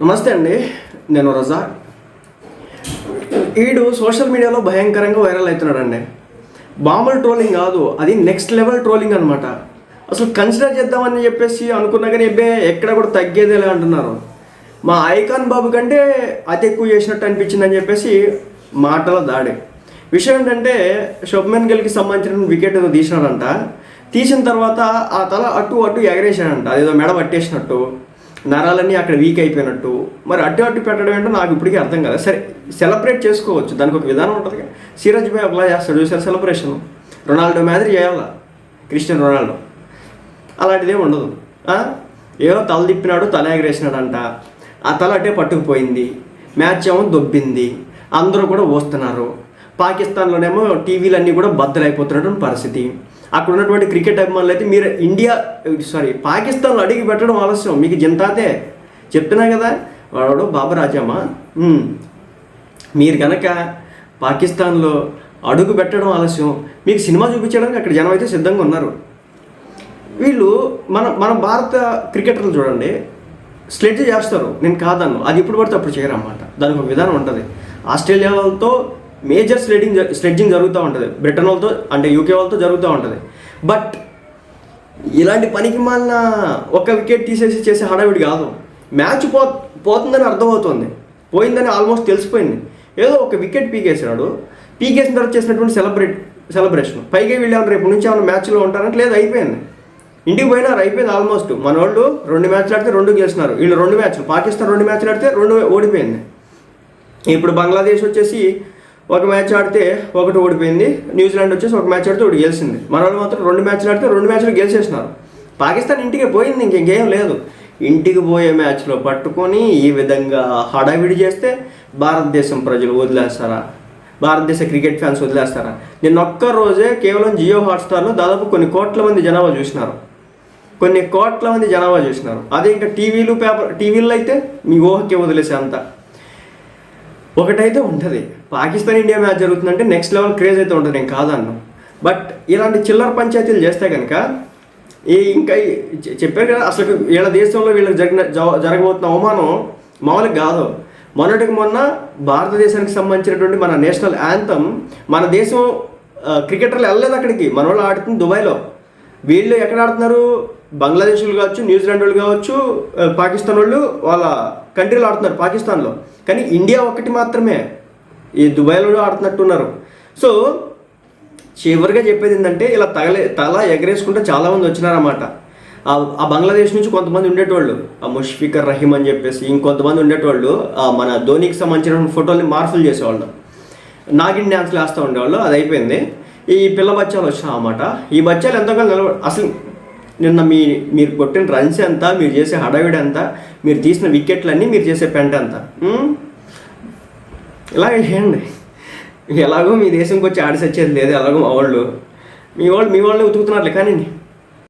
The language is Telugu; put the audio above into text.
నమస్తే అండి నేను రజా. ఈడు సోషల్ మీడియాలో భయంకరంగా వైరల్ అవుతున్నాడండి. మామూలు ట్రోలింగ్ కాదు అది నెక్స్ట్ లెవెల్ ట్రోలింగ్ అనమాట అసలు కన్సిడర్ చేద్దామని చెప్పేసి అనుకున్నా కానీ ఇబ్బే ఎక్కడ కూడా తగ్గేదే అంటున్నారు. మా ఐకాన్ బాబు కంటే అతి ఎక్కువ చేసినట్టు అనిపించిందని చెప్పేసి మాటల దాడి. విషయం ఏంటంటే శుభ్మన్ గిల్కి సంబంధించిన వికెట్ ఏదో తీసినాడంట తీసిన తర్వాత ఆ తల అటు అటు ఎగరేసాడంట అదేదో మెడ పట్టేసినట్టు. నరాలన్నీ అక్కడ వీక్ అయిపోయినట్టు. మరి అటు అటు పెట్టడం ఏంటో నాకు ఇప్పటికీ అర్థం కాదు సరే సెలబ్రేట్ చేసుకోవచ్చు. దానికి ఒక విధానం ఉంటుంది కదా. సిరాజ్ భాయ్ ఒకలా చేస్తాడు. చూసారు సెలబ్రేషన్ రొనాల్డో మాదిరి చేయాలా? Cristiano Ronaldo. అలాంటిదే ఉండదు. ఏదో తల తిప్పినాడు తల ఎగరేసినాడంట. ఆ తల అట్టే పట్టుకుపోయింది. మ్యాచ్ ఏమో దొబ్బింది. అందరూ కూడా వస్తున్నారు పాకిస్తాన్లోనేమో టీవీలన్నీ కూడా బద్దలైపోతున్నటువంటి పరిస్థితి. అక్కడ ఉన్నటువంటి క్రికెట్ అభిమానులు అయితే మీరు ఇండియా సారీ పాకిస్తాన్లో అడిగి పెట్టడం ఆలస్యం. మీకు జింతాతే చెప్తున్నా కదా వాడు బాబు మీరు కనుక పాకిస్తాన్లో అడుగు పెట్టడం ఆలస్యం మీకు సినిమా చూపించడానికి అక్కడ జనం అయితే సిద్ధంగా ఉన్నారు. వీళ్ళు మన మన భారత క్రికెటర్లు చూడండి స్లెడ్జ్ చేస్తారు. నేను కాదన్ను. అది ఇప్పుడు పడితే అప్పుడు చేయరు అన్నమాట దానికి ఒక విధానం ఉంటుంది. ఆస్ట్రేలియాతో మేజర్ స్లెడ్డింగ్ స్లెడ్జింగ్ జరుగుతూ ఉంటుంది. బ్రిటన్ వాళ్ళతో అంటే యూకే వాళ్ళతో జరుగుతూ ఉంటుంది. బట్ ఇలాంటి పనికి మాలిన ఒక వికెట్ తీసేసి చేసే హడావిడి కాదు. మ్యాచ్ పో పోతుందని అర్థమవుతుంది. పోయిందని ఆల్మోస్ట్ తెలిసిపోయింది. ఏదో ఒక వికెట్ పీకేసినాడు. పీకేసిన తర్వాత చేసినటువంటి సెలబ్రేట్ సెలబ్రేషన్. పైగా వెళ్ళాము రేపు నుంచి ఏమైనా మ్యాచ్లో ఉంటారంటే లేదు అయిపోయింది. ఇంటికి పోయినారు అయిపోయింది ఆల్మోస్ట్. మన వాళ్ళు రెండు మ్యాచ్లు ఆడితే రెండు గెలిచినారు. వీళ్ళు రెండు మ్యాచ్లు. పాకిస్తాన్ రెండు మ్యాచ్లు ఆడితే రెండు ఓడిపోయింది. ఇప్పుడు బంగ్లాదేశ్ వచ్చేసి ఒక మ్యాచ్ ఆడితే ఒకటి ఓడిపోయింది. న్యూజిలాండ్ వచ్చేసి ఒక మ్యాచ్ ఆడితే ఒకటి గెలిచింది. మన వాళ్ళు మాత్రం రెండు మ్యాచ్లు ఆడితే రెండు మ్యాచ్లు గెలిచేసినారు. పాకిస్తాన్ ఇంటికి పోయింది ఇంకేం లేదు. ఇంటికి పోయే మ్యాచ్లో పట్టుకొని ఈ విధంగా హడావిడి చేస్తే భారతదేశం ప్రజలు వదిలేస్తారా? భారతదేశ క్రికెట్ ఫ్యాన్స్ వదిలేస్తారా? నిన్న ఒక్క రోజే కేవలం జియో హాట్స్టార్లో దాదాపు కొన్ని కోట్ల మంది జనాభా చూసినారు. కొన్ని కోట్ల మంది జనాభా చూసినారు. అదే ఇంకా టీవీలు పేపర్ టీవీల్లో అయితే మీ ఊహకే వదిలేసే అంత. ఒకటైతే ఉంటుంది. పాకిస్తాన్ ఇండియా మ్యాచ్ జరుగుతుందంటే నెక్స్ట్ లెవెల్ క్రేజ్ అయితే ఉంటుంది నేను కాదన్ను. బట్ ఇలాంటి చిల్లర పంచాయతీలు చేస్తే కనుక ఈ ఇంకా చెప్పారు కదా అసలు వీళ్ళ దేశంలో వీళ్ళకి జరిగిన జరగబోతున్న అవమానం మామూలుగా కాదు. మొన్నటికి మొన్న భారతదేశానికి సంబంధించినటువంటి మన నేషనల్ యాంథమ్ మన దేశం క్రికెటర్లు వెళ్ళలేదు అక్కడికి. మన వాళ్ళు ఆడుతుంది దుబాయ్లో. వీళ్ళు ఎక్కడ ఆడుతున్నారు? బంగ్లాదేశ్ వాళ్ళు కావచ్చు న్యూజిలాండ్ వాళ్ళు కావచ్చు పాకిస్తాన్ వాళ్ళు వాళ్ళ కంట్రీలో ఆడుతున్నారు పాకిస్తాన్లో. కానీ ఇండియా ఒక్కటి మాత్రమే ఈ దుబాయ్లో ఆడుతున్నట్టున్నారు. సో చివరిగా చెప్పేది ఏంటంటే ఇలా తగలే తల ఎగరేసుకుంటే చాలామంది వచ్చినారన్నమాట. ఆ బంగ్లాదేశ్ నుంచి కొంతమంది ఉండేటోళ్ళు ఆ ముష్ఫికర్ రహీమ్ అని చెప్పేసి ఇంకొంతమంది ఉండేటోళ్ళు ఆ మన ధోనికి సంబంధించిన ఫోటోల్ని మార్పులు చేసేవాళ్ళు. నాగిన్ డ్యాన్స్లు వేస్తూ ఉండేవాళ్ళు అది అయిపోయింది. ఈ పిల్ల బచ్చాలు వచ్చినా అన్నమాట ఈ బచ్చాలు ఎంతకాలం నిలబడి అసలు నిన్న మీ మీరు కొట్టిన రన్స్ ఎంత మీరు చేసే హడావిడి ఎంత మీరు తీసిన వికెట్లన్నీ మీరు చేసే పెంట ఎంత? ఇలా ఇలాగే చేయండి. ఎలాగో మీ దేశంకి వచ్చి ఆడి సచ్చేది లేదు ఎలాగో మా వాళ్ళు. మీ వాళ్ళు మీ వాళ్ళే ఉతుకుతున్నారులే కానీ